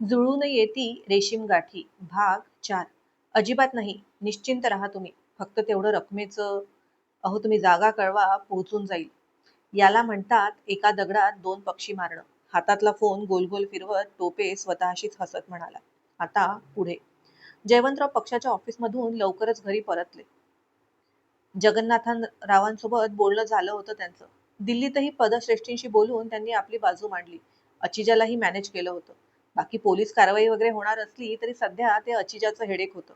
जुळून येती रेशीम गाठी. भाग चार. अजिबात नाही. निश्चिंत राहा तुम्ही. फक्त तेवढं रकमेचं अहो तुम्ही जागा कळवा पोहोचून जाईल. याला म्हणतात एका दगडात दोन पक्षी मारणं. हातातला फोन गोल गोल फिरवत टोपे स्वतःशीच हसत म्हणाला. आता पुढे. जयवंतराव पक्षाच्या ऑफिसमधून लवकरच घरी परतले. जगन्नाथन रावांसोबत बोलणं झालं होतं त्यांचं. दिल्लीतही पदश्रेष्ठींशी बोलून त्यांनी आपली बाजू मांडली. अचिजालाही मॅनेज केलं होतं. बाकी पोलीस कारवाई वगैरे होणार असली तरी सध्या ते अचिजाचं हेडेक होतं.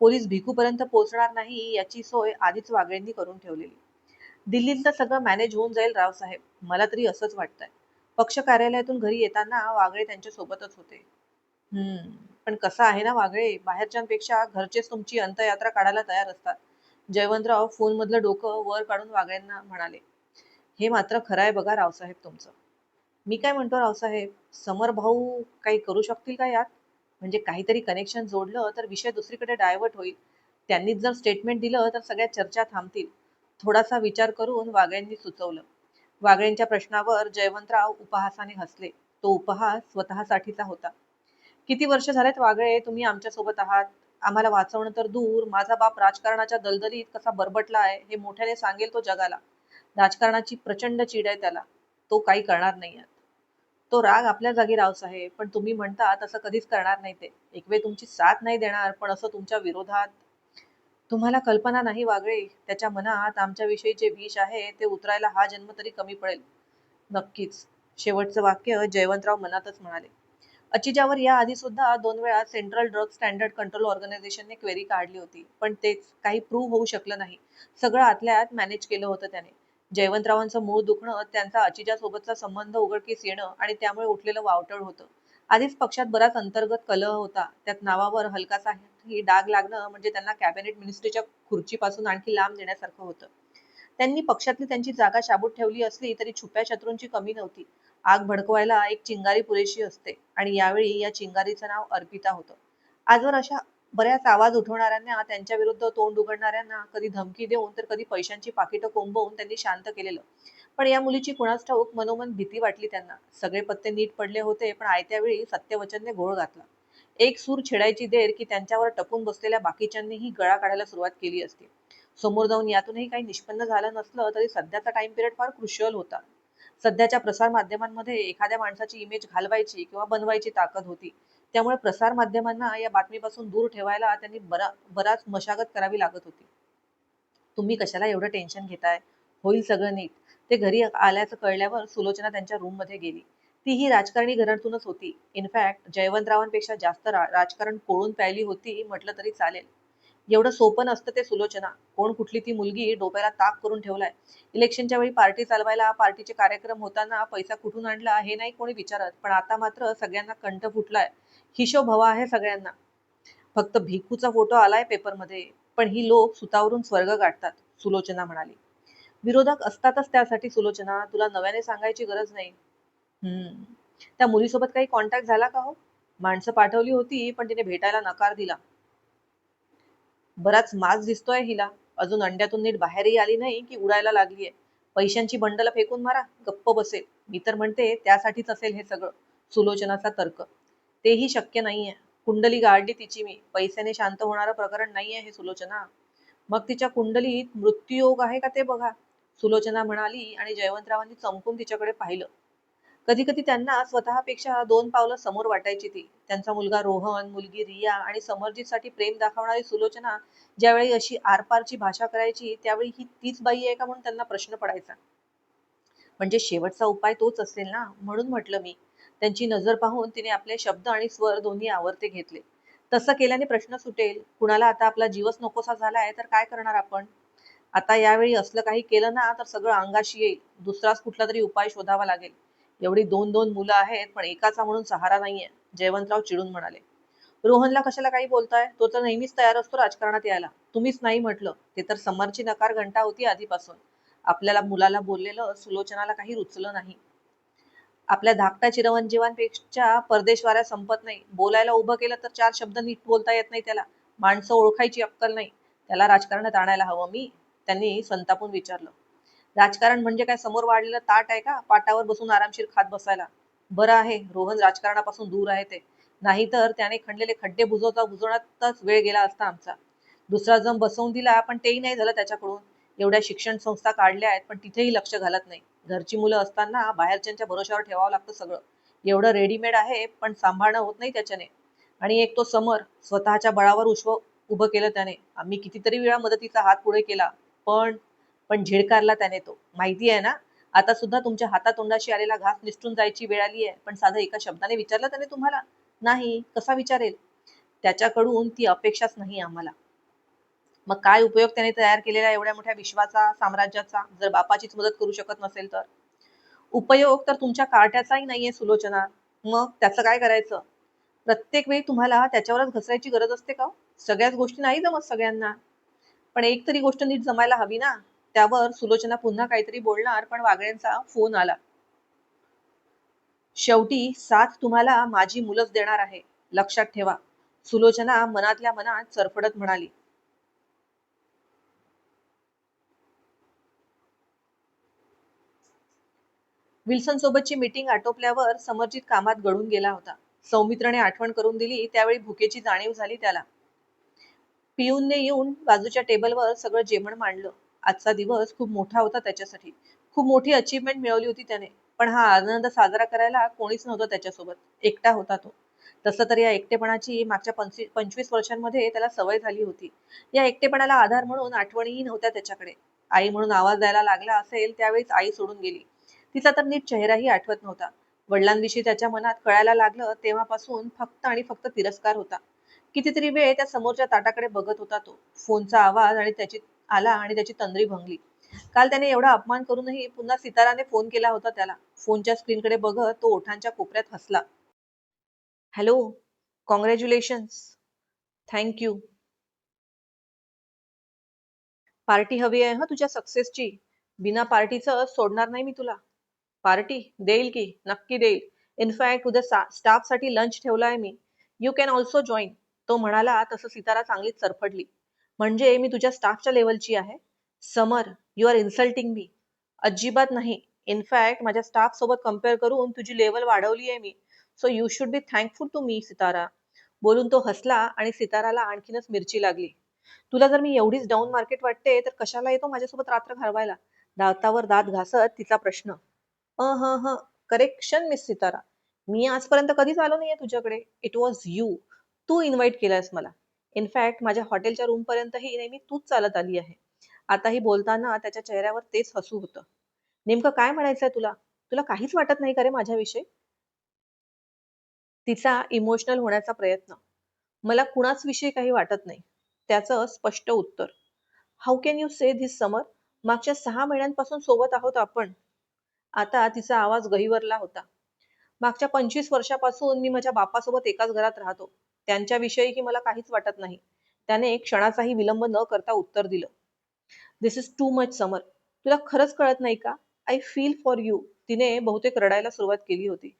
पोलीस भिकूपर्यंत पोहोचणार नाही याची सोय आधीच वागळेंनी करून ठेवलेली. दिल्लीतलं सगळं मॅनेज होऊन जाईल रावसाहेब मला तरी असंच वाटतंय. पक्ष कार्यालयातून घरी येताना वागळे त्यांच्या सोबतच होते. हम्म पण कसं आहे ना वागळे? बाहेरच्यांपेक्षा घरचेच तुमची अंतयात्रा काढायला तयार असतात. जयवंतराव फोन मधलं डोकं वर काढून वागळ्यांना म्हणाले हे मात्र खरं आहे बघा रावसाहेब तुमचं. मी काय म्हणतो रावसाहेब समर भाऊ काही करू शकतील का यात? म्हणजे काहीतरी कनेक्शन जोडलं तर विषय दुसरीकडे डायव्हर्ट होईल. त्यांनीच जर स्टेटमेंट दिलं तर सगळ्या चर्चा थांबतील. थोडासा विचार करून वागळ्यांनी सुचवलं. वागळ्यांच्या प्रश्नावर जयवंतराव उपहासाने हसले. तो उपहास स्वतःसाठीचा होता. किती वर्ष झालेत वागळे तुम्ही आमच्यासोबत आहात. आम्हाला वाचवणं तर दूर. माझा बाप राजकारणाच्या दलदलीत कसा बरबटला आहे हे मोठ्याने सांगेल तो जगाला. राजकारणाची प्रचंड चीड आहे त्याला. तो काही करणार नाही आहे. तो राग आपल्या जागी रावसाहेब पण तुम्ही म्हणता तसं कधीच करणार नाही ते. एक वेळ तुमची साथ नाही देणार पण असं तुमच्या विरोधात तुम्हाला कल्पना नाही वागळे. त्याच्या मनात आमच्याविषयी जे विष आहे ते उतरायला हा जन्म तरी कमी पडेल. नक्कीच. शेवटचं वाक्य जयवंतराव मनातच म्हणाले. अचिजावर या आधी सुद्धा दोन वेळा सेंट्रल ड्रग स्टँडर्ड कंट्रोल ऑर्गनायझेशनने क्वेरी काढली होती. पण तेच काही प्रूव्ह होऊ शकलं नाही. सगळं आतल्या आत मॅनेज केलं होतं त्याने. जयवंतरावांचं मूळ दुखणं त्यांचा अचिजा सोबतचा संबंध उघडकीस येणं आणि त्यामुळे उठलेलं वावटळ होतं. आधीच पक्षात बराच अंतर्गत कलह होता. त्यात नावावर हलकासा ही डाग लागणं म्हणजे त्यांना कॅबिनेट मिनिस्ट्रीच्या खुर्चीपासून आणखी लांब देण्यासारखं होतं. त्यांनी पक्षातली त्यांची जागा शाबूत ठेवली असली तरी छुप्या शत्रूंची कमी नव्हती. आग भडकवायला एक चिंगारी पुरेशी असते आणि यावेळी या चिंगारीचं नाव अर्पिता होतं. आजवर अशा बऱ्याच आवाज उठवणाऱ्यांना त्यांच्या विरुद्ध तोंड उघडणाऱ्यांना कधी धमकी देऊन तर कधी पैशांची पाकिटं कोंबवून त्यांनी शांत केलेलं. पण या मुलीची कुणास ठाऊक मनोमन भीती वाटली त्यांना. सगळे पत्ते नीट पडले होते पण आयत्या वेळी सत्यवचनने घोळ घातला. एक सूर छेडायची देर की त्यांच्यावर टपून बसलेल्या बाकीच्यांनीही गळा काढायला सुरुवात केली असती. समोर जाऊन यातूनही काही निष्पन्न झालं नसलं तरी सध्याचा टाइम पिरियड फार क्रुशियल होता. सध्याच्या प्रसार माध्यमांमध्ये एखाद्या माणसाची इमेज घालवायची किंवा बनवायची ताकद होती. त्यामुळे प्रसार माध्यमांना या बातमीपासून दूर ठेवायला त्यांनी बरा बराच मशागत करावी लागत होती. तुम्ही कशाला एवढं टेन्शन घेताय? होईल सगळं नीट. ते घरी आल्याचं कळल्यावर सुलोचना त्यांच्या रूममध्ये गेली तीही राजकारणी घरातूनच होती. इनफॅक्ट जयवंतरावांपेक्षा जास्त रा, राजकारण कोळून प्यायली होती म्हटलं तरी चालेल. एवढं सोपं नसतं ते सुलोचना. कोण कुठली ती मुलगी डोक्याला ताक करून ठेवलाय? इलेक्शनच्या वेळी पार्टी चालवायला पार्टीचे कार्यक्रम होताना पैसा कुठून आणला हे नाही कोणी विचारत. पण आता मात्र सगळ्यांना कंठ फुटलाय. हिशोब हवा आहे सगळ्यांना. फक्त भिकूचा फोटो आलाय पेपरमध्ये पण ही लोक सुतावरून स्वर्ग गाठतात सुलोचना म्हणाली. विरोधक असतातच त्यासाठी सुलोचना तुला नव्याने सांगायची गरज नाही. हम्म. त्या मुलीसोबत काही कॉन्टॅक्ट झाला का हो? माणसं पाठवली होती पण तिने भेटायला नकार दिला. बराच मास दिसतोय हिला. अजून अंड्यातून नीट बाहेरही आली नाही की उडायला लागलीये. पैशांची बंडल फेकून मारा गप्प बसेल. मी तर म्हणते त्यासाठीच असेल हे सगळं. सुलोचनाचा तर्क. तेही शक्य नाहीये. कुंडली गाडली तिची मी. पैशाने शांत होणारं प्रकरण नाहीये हे सुलोचना. मग तिच्या कुंडलीत मृत्यूयोग आहे का ते बघा. सुलोचना म्हणाली आणि जयवंतरावांनी चमकून तिच्याकडे पाहिलं. कधी कधी त्यांना स्वतःपेक्षा दोन पावलं समोर वाटायची ती. त्यांचा मुलगा रोहन मुलगी रिया आणि समरजीतसाठी प्रेम दाखवणारी सुलोचना ज्यावेळी अशी आरपारची भाषा करायची त्यावेळी ही तीच बाई आहे का म्हणून त्यांना प्रश्न पडायचा. म्हणजे शेवटचा उपाय तोच असेल ना? म्हणून म्हटलं मी. त्यांची नजर पाहून तिने आपले शब्द आणि स्वर दोन्ही आवर्ते घेतले. तसं केल्याने प्रश्न सुटेल. कुणाला आता आपला जीवच नकोसा झालाय तर काय करणार आपण? आता यावेळी असलं काही केलं ना तर सगळं अंगाशी येईल. दुसराच कुठला तरी उपाय शोधावा लागेल. एवढी दोन दोन मुलं आहेत पण एकाचा म्हणून सहारा नाहीये जयवंतराव चिडून म्हणाले. रोहनला कशाला काही बोलताय? तो तर नेहमीच तयार असतो राजकारणात यायला. तुम्हीच नाही म्हटलं. ते तर समरची नकार घंटा होती आधीपासून. आपल्याला मुलाला बोललेलं सुलोचनाला काही रुचलं नाही. आपल्या धाकट्या चिरवंजीवांपेक्षा परदेशवाऱ्या संपत नाही. बोलायला उभं केलं तर चार शब्द नीट बोलता येत नाही त्याला. माणसं ओळखायची अक्कल नाही. त्याला राजकारणात आणायला हवं. मी त्यांनी संतापून विचारलं. राजकारण म्हणजे काय? समोर वाढलेलं ताट आहे का? पाटावर बसून आरामशीर खात बसायला. बरं आहे. रोहन राजकारणापासून दूर आहे ते. नाहीतर त्याने खणलेले खड्डे बुजवता बुजवण्यातच वेळ गेला असता आमचा. दुसरा जम बसवून दिला पण तेही नाही झालं त्याच्याकडून. एवढ्या शिक्षण संस्था काढल्या आहेत पण तिथेही लक्ष घालत नाही. घरची मुलं असताना बाहेरच्यांच्या भरोशावर ठेवावं लागतं सगळं. एवढं रेडीमेड आहे पण सांभाळणं होत नाही त्याच्याने. आणि एक तो समर स्वतःच्या बळावर उश्व उभं केलं त्याने. आम्ही कितीतरी वेळा मदतीचा हात पुढे केला पण पण झिडकारला त्याने तो. माहिती आहे ना? आता सुद्धा तुमच्या हातातोंडाशी आलेला घास निसटून जायची वेळ आली आहे पण साधं एका शब्दाने विचारलं त्याने तुम्हाला? नाही कसा विचारेल? त्याच्याकडून ती अपेक्षाच नाही आम्हाला. मग काय उपयोग त्याने तयार केलेला एवढ्या मोठ्या विश्वाचा साम्राज्याचा? जर बापाचीच मदत करू शकत नसेल तर? उपयोग तर तुमच्या कार्ट्याचाही नाहीये सुलोचना. मग त्याचं काय करायचं? प्रत्येक वेळी तुम्हाला त्याच्यावरच घसरायची गरज असते का हो? सगळ्याच गोष्टी नाही जमत सगळ्यांना. पण एक तरी गोष्ट नीट जमायला हवी ना? त्यावर सुलोचना पुन्हा काहीतरी बोलणार पण वागळ्यांचा फोन आला. शेवटी साथ तुम्हाला माझी मुलंच देणार आहे. लक्षात ठेवा. सुलोचना मनातल्या मनात चरफडत म्हणाली. विल्सन सोबतची मीटिंग आटोपल्यावर समर्जित कामात गळून गेला होता. सौमित्रने आठवण करून दिली त्यावेळी भुकेची जाणीव झाली त्याला. पियूनने येऊन बाजूच्या टेबलवर सगळं जेवण मांडलं. आजचा दिवस खूप मोठा होता त्याच्यासाठी. खूप मोठी अचीवमेंट मिळवली होती त्याने. पण हा आनंद साजरा करायला कोणीच नव्हतं त्याच्यासोबत. एकटा होता तो. तसं तर या एकटेपणाची मागच्या पंचवीस वर्षांमध्ये त्याला सवय झाली होती. या एकटेपणाला आधार म्हणून आठवणीही नव्हत्या त्याच्याकडे. आई म्हणून आवाज द्यायला लागला असेल त्यावेळीच आई सोडून गेली. तिचा तर नीट चेहराही आठवत नव्हता. वडिलांविषयी त्याच्या मनात कळायला लागलं तेव्हापासून फक्त आणि फक्त तिरस्कार होता. कितीतरी वेळ त्या समोरच्या ताटाकडे बघत होता तो. फोनचा आवाज आणि त्याची आला आणि त्याची तंद्री भंगली. काल त्याने एवढा अपमान करूनही पुन्हा सिताराने फोन केला होता त्याला. फोनच्या स्क्रीनकडे बघत तो ओठांच्या कोपऱ्यात हसला. Hello congratulations. थँक्यू पार्टी हवी आहे हा तुझ्या सक्सेसची. बिना पार्टीचं सोडणार नाही मी तुला. पार्टी देईल की? नक्की देईल. इनफॅक्ट उद्या स्टाफसाठी लंच ठेवलाय मी. यू कॅन ऑल्सो जॉईन तो म्हणाला तसं सितारा चांगलीच सरफडली. म्हणजे मी तुझ्या स्टाफच्या लेवलची आहे. समर यू आर इन्सल्टिंग मी अजिबात नाही. इनफॅक्ट माझ्या स्टाफ सोबत कंपेअर करून तुझी लेवल वाढवली आहे मी. So you should be thankful to me Sitara. बोलून तो हसला आणि सिताराला आणखीनच मिरची लागली. तुला जर मी एवढीच डाऊन मार्केट वाटते तर कशाला येतो माझ्यासोबत रात्र घालवायला? दातावर दात घासत तिचा प्रश्न. ह ह करेक्शन मिस सितारा मी आजपर्यंत कधीच आलो नाहीये तुझ्याकडे. इट वॉज यू तू इन्व्हाइट केलायस मला. इनफॅक्ट माझ्या हॉटेलच्या रूम पर्यंतही नेहमी तूच चालत आली आहे. आताही बोलताना त्याच्या चेहऱ्यावर तेच हसू होतं. नेमकं काय म्हणायचंय तुला? तुला काहीच वाटत नाही का रे माझ्याविषयी? तिचा इमोशनल होण्याचा प्रयत्न. मला कुणाच विषयी काही वाटत नाही. त्याचं स्पष्ट उत्तर. How can you say this Samar मागच्या सहा महिन्यांपासून सोबत आहोत आपण. आता तिचा आवाज गहिवरला होता. मागच्या पंचवीस वर्षापासून मी माझ्या बापासोबत एकाच घरात राहतो. त्यांच्याविषयीही मला काहीच वाटत नाही. त्याने क्षणाचाही विलंब न करता उत्तर दिलं. This is too much Samar तुला खरंच कळत नाही का? आय फील फॉर यू तिने बहुतेक रडायला सुरुवात केली होती.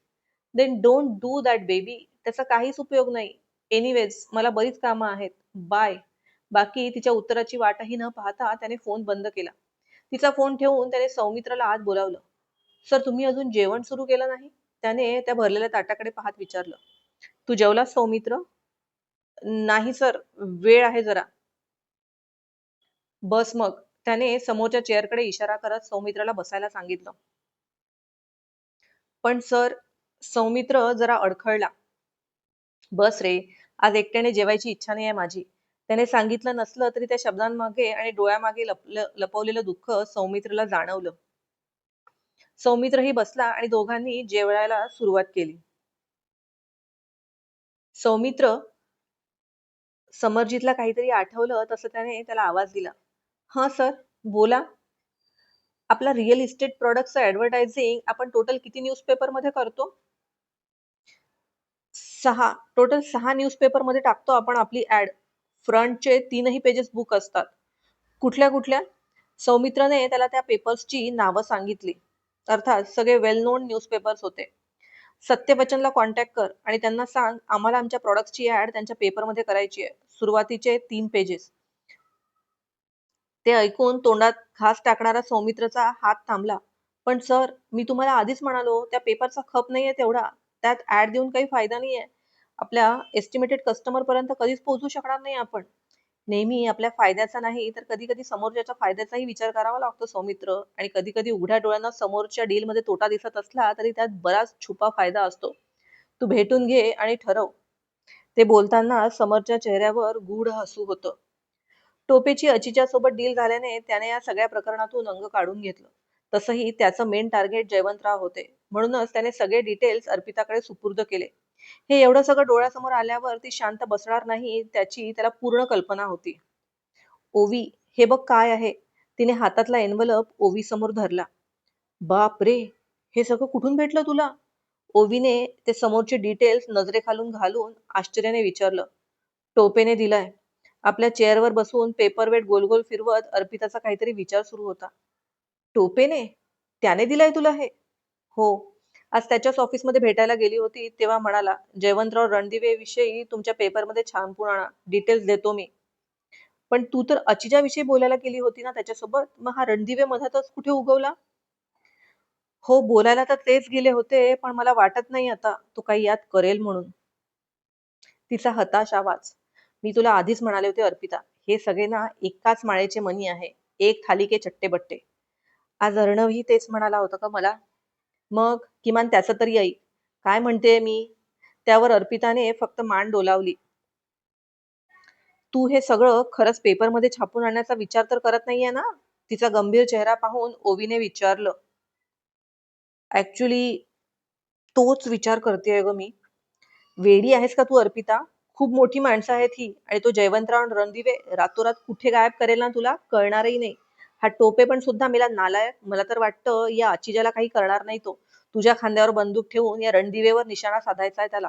Then don't do that baby त्याचा काहीच उपयोग नाही. एनिवेज मला बरीच कामं आहेत. बाय बाकी तिच्या उत्तराची वाटही न पाहता त्याने फोन बंद केला. तिचा फोन ठेवून त्याने सौमित्राला आत बोलावलं. सर तुम्ही अजून जेवण सुरू केलं नाही? त्याने त्या भरलेल्या ताटाकडे पाहत विचारलं. तू जेवला सौमित्र? नाही सर. वेळ आहे जरा. बस मग. त्याने समोरच्या चेअरकडे इशारा करत सौमित्राला बसायला सांगितलं. पण सर सौमित्र जरा अडखळला. बस रे. आज एकट्याने जेवायची इच्छा नाही आहे माझी. त्याने सांगितलं नसलं तरी त्या शब्दांमागे आणि डोळ्यामागे लपवलेलं दुःख सौमित्रला जाणवलं. सौमित्रही बसला आणि दोघांनी जेवायला सुरुवात केली. सौमित्र समरजितला काहीतरी आठवलं तसं त्याने त्याला आवाज दिला. हा सर बोला. आपला रिअल इस्टेट प्रॉडक्टचं ऍडव्हर्टायझिंग आपण टोटल किती न्यूजपेपरमध्ये करतो? सहा. टोटल सहा न्यूजपेपरमध्ये टाकतो आपण आपली ऍड फ्रंटचे तीनही पेजेस बुक असतात. कुठल्या कुठल्या? सौमित्रने त्याला त्या पेपर्सची नावं सांगितली. अर्थात सगळे वेल नोन न्यूजपेपर्स होते. सत्यवचनला कॉन्टॅक्ट कर आणि त्यांना सांग आम्हाला आमच्या प्रॉडक्टची ऍड त्यांच्या पेपरमध्ये करायची आहे. सुरुवातीचे तीन पेजेस ते ऐकून तोंडात घास टाकणारा सौमित्रचा हात थांबला. पण सर मी तुम्हाला आधीच म्हणालो त्या पेपरचा खप नाहीये तेवढा. त्यात ऍड देऊन काही फायदा नाहीये. आपल्या एस्टिमेटेड कस्टमर पर्यंत कधीच पोहोचू शकणार नाही आपण. नेहमी आपल्या फायद्याचा नाही तर कधी कधी समोरच्याच्या फायद्याचाही विचार करावा लागतो सौमित्र. आणि कधी कधी उघड्या डोळ्यांना समोरच्या डील मध्ये तोटा दिसत असला तरी त्यात बराच छुपा फायदा असतो. तू भेटून घे आणि ठरव. ते बोलताना समोरच्या चेहऱ्यावर गूढ हसू होतं. टोपेची अचिच्या सोबत डील झाल्याने त्याने या सगळ्या प्रकरणातून अंग काढून घेतलं. तसंही त्याचं मेन टार्गेट जयवंतराव होते. म्हणूनच त्याने सगळे डिटेल्स अर्पिताकडे सुपूर्द केले. हे एवढं सगळं डोळ्यासमोर आल्यावर ती शांत बसणार नाही त्याची त्याला पूर्ण कल्पना होती. ओवी हे बघ काय आहे? तिने हातातला एनवलप ओवी समोर धरला. बाप रे हे सगळं कुठून भेटलं तुला? ओवीने ते समोरचे डिटेल्स नजरेखालून घालून आश्चर्याने विचारलं. टोपेने दिलाय. आपल्या चेअरवर बसून पेपरवेट गोल गोल फिरवत अर्पिताचा काहीतरी विचार सुरू होता. टोपेने? त्याने दिलाय तुला हे? हो. आज त्याच्याच ऑफिसमध्ये भेटायला गेली होती तेव्हा म्हणाला जयवंतराव रणदिवेविषयी तुमच्या पेपरमध्ये छानपून आणा डिटेल्स देतो मी. पण तू तर अचिजाविषयी बोलायला गेली होती ना त्याच्यासोबत? मग हा रणदिवे मधातच कुठे उगवला? हो बोलायला तर तेच गेले होते पण मला वाटत नाही आता. तो काही यात करेल म्हणून. तिचा हताश आवाज. मी तुला आधीच म्हणाले होते अर्पिता हे सगळे ना एकाच माळेचे मनी आहे. एक थालिके चट्टे बट्टे. आज अर्णवही तेच म्हणाला होता का मला? मग किमान त्याचं तरी ऐक. काय म्हणते मी? त्यावर अर्पिताने फक्त मान डोलावली. तू हे सगळं खरंच पेपरमध्ये छापून आणण्याचा विचार तर करत नाहीये ना? तिचा गंभीर चेहरा पाहून ओवीने विचारलं. ऍक्च्युली तोच विचार करतेय ग मी. वेडी आहेस का तू अर्पिता? खूप मोठी माणसं आहेत ही आणि तो जयवंतराव रणदिवे रातोरात कुठे गायब करेल ना तुला कळणारही नाही. हा टोपे पण सुद्धा मला नालायक. मला तर वाटतं या अचिजाला काही करणार नाही तो. तुझ्या खांद्यावर बंदूक ठेवून या रणदिवेवर निशाणा साधायचा आहे त्याला.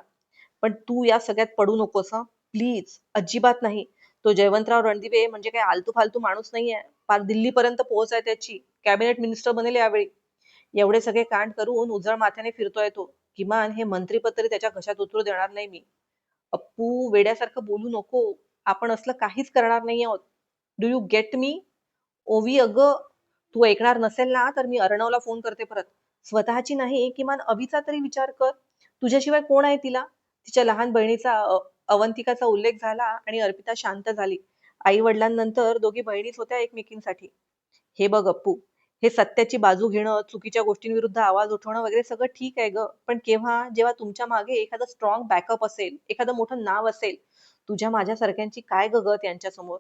पण तू या सगळ्यात पडू नकोस प्लीज अजिबात नाही. तो जयवंतराव रणदिवे म्हणजे काही आलतू फालतू माणूस नाहीये. पार दिल्लीपर्यंत पोहोच आहे त्याची. कॅबिनेट मिनिस्टर बनेल यावेळी. एवढे सगळे कांड करून उजळ माथ्याने फिरतोय तो. किमान हे मंत्रीपद तरी त्याच्या घशात उतरू देणार नाही मी. अप्पू वेड्यासारखं बोलू नको. आपण असलं काहीच करणार नाही आहोत. डू यू गेट मी ओवी अगं तू ऐकणार नसेल ना तर मी अर्णवला फोन करते परत. स्वतःची नाही किमान अभिचा तरी विचार कर. तुझ्याशिवाय कोण आहे तिला? तिच्या लहान बहिणीचा अवंतिकाचा उल्लेख झाला आणि अर्पिता शांत झाली. आई वडिलांनंतर दोघी बहिणीच होत्या एकमेकींसाठी. हे बघ अप्पू हे सत्याची बाजू घेणं चुकीच्या गोष्टींविरुद्ध आवाज उठवणं वगैरे सगळं ठीक आहे ग. पण केव्हा जेव्हा तुमच्या मागे एखादं स्ट्रॉंग बॅकअप असेल एखादं मोठं नाव असेल तुझ्या माझ्यासारख्यांची काय गगत यांच्यासमोर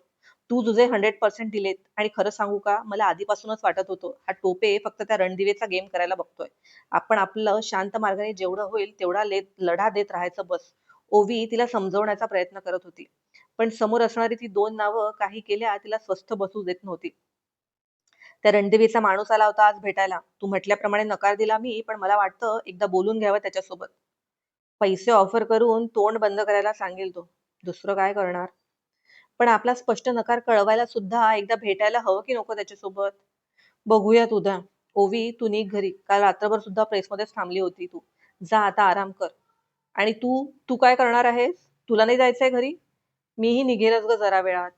तू तुझे हंड्रेड पर्सेंट दिलेत आणि खरं सांगू का मला आधीपासूनच वाटत होतं हा टोपे फक्त त्या रणदिवेचा गेम करायला बघतोय. आपण आपलं शांत मार्गाने जेवढं होईल तेवढा लेत लढा देत राहायचं बस. ओवी तिला समजवण्याचा प्रयत्न करत होती. पण समोर असणारी ती दोन नावं काही केल्या तिला स्वस्थ बसू देत नव्हती. त्या रणदेवीचा माणूस आला होता आज भेटायला. तू म्हटल्याप्रमाणे नकार दिला मी पण मला वाटतं एकदा बोलून घ्यावं त्याच्यासोबत. पैसे ऑफर करून तोंड बंद करायला सांगेल तो. दुसरं काय करणार? पण आपला स्पष्ट नकार कळवायला सुद्धा एकदा भेटायला हवं की नको त्याच्यासोबत? बघूयात उद्या. ओवी तू निघ घरी. काल रात्रभर सुद्धा प्रेसमध्येच थांबली होती तू. जा आता आराम कर. आणि तू तू काय करणार आहेस? तुला नाही जायचंय घरी? मीही निघेलच ग जरा वेळात.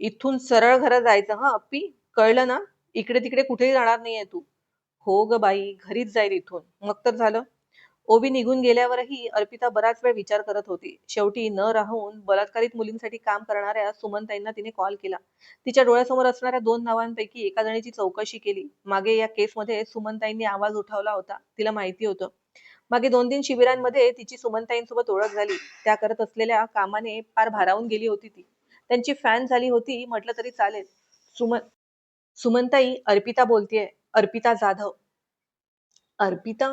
इथून सरळ घरात जायचं हा अप्पी? कळलं ना? इकडे तिकडे कुठेही जाणार नाहीये तू. हो ग बाई घरीच जाईल इथून. मग तर झालं. ओवी निघून गेल्यावरही अर्पिता बराच वेळ विचार करत होती. शेवटी न राहून बलात्कारित मुलींसाठी काम करणाऱ्या सुमनताईंना तिने कॉल केला. तिच्या डोळ्यासमोर असणाऱ्या दोन नावांपैकी एका जणीची चौकशी केली. मागे या केसमध्ये सुमनताईंनी आवाज उठवला होता. तिला माहिती होतं. मागे दोन तीन शिबिरांमध्ये तिची सुमनताईंसोबत ओळख झाली. त्या करत असलेल्या कामाने फार भारावून गेली होती ती. त्यांची फॅन झाली होती म्हटलं तरी चालेल. सुमन सुमनताई अर्पिता बोलतीये. अर्पिता जाधव. अर्पिता?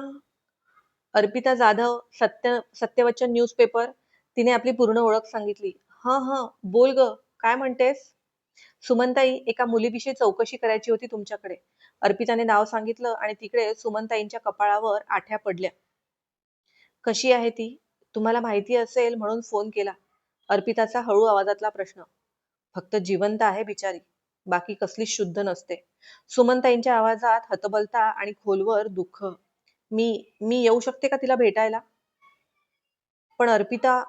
अर्पिता जाधव सत्य सत्यवचन न्यूजपेपर तिने आपली पूर्ण ओळख सांगितली. हा हा बोल ग काय म्हणतेस? सुमनताई एका मुलीविषयी चौकशी करायची होती तुमच्याकडे. अर्पिताने नाव सांगितलं आणि तिकडे सुमनताईंच्या कपाळावर आठ्या पडल्या. कशी आहे ती? तुम्हाला माहिती असेल म्हणून फोन केला. अर्पिताचा हळू आवाजातला प्रश्न. फक्त जिवंत आहे बिचारी. बाकी कसलीच शुद्ध नसते. सुमनताईंच्या आवाजात हतबलता आणि खोलवर दुःख. मी मी येऊ शकते का तिला भेटायला? पण अर्पिता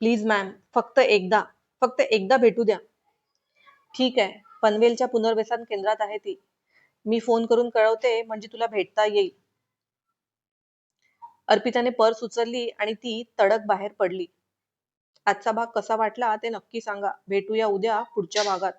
प्लीज मॅम फक्त एकदा फक्त एकदा भेटू द्या. ठीक आहे पनवेलच्या पुनर्वसन केंद्रात आहे ती. मी फोन करून कळवते म्हणजे तुला भेटता येईल. अर्पिताने पर्स उचलली आणि ती तडक बाहेर पडली. आजचा भाग कसा वाटला ते नक्की सांगा. भेटूया उद्या पुढच्या भागात.